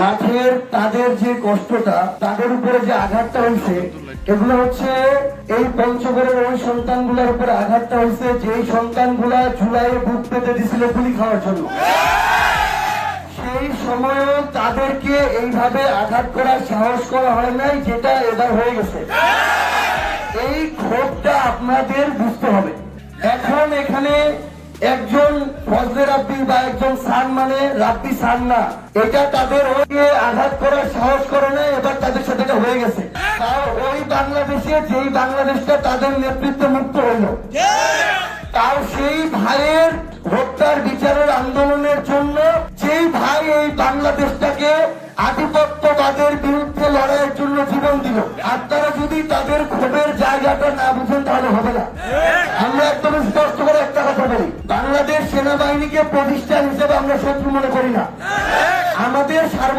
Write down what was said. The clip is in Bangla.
মাঠের তাদের যে কষ্টটা, তাদের উপরে যে আঘাতটা হয়েছে, এগুলো হচ্ছে এই পঞ্চগড়ের ওই সন্তানগুলোর উপরে আঘাতটা হয়েছে, যেই সন্তানগুলা জুলাইয়ে বুক পেতে দিছিল গুলি খাওয়ার জন্য। সেই সময়ও তাদেরকে এইভাবে আঘাত করার সাহস করা হয় নাই, যেটা এবার হয়ে গেছে। এই ক্ষোভটা আপনাদের বুঝতে হবে। এখন এখানে একজন ফজলে রাব্বি বা একজন সান মানে রাব্বি সান না। এটা তাদের ওকে আঘাত করার সাহস করে না, এবার তাদের সাথে এটা হয়ে গেছে। ওই বাংলাদেশে যেই বাংলাদেশটা তাদের নেতৃত্ব মুক্ত হইল তার সেই ভাইয়ের হত্যার বিচারের আন্দোলনের জন্য যেই ভাই এই বাংলাদেশটাকে আধিপত্যবাদের বিরুদ্ধে লড়াইয়ের জন্য জীবন দিল। আপনারা যদি তাদের ক্ষোভের জায়গাটা না বুঝেন তাহলে হবে না। আমরা একদম স্পষ্ট কথা বলি বাংলাদেশ সেনাবাহিনীকে প্রতিষ্ঠান হিসেবে আমরা শত্রু মনে করি না। আমাদের সার্ব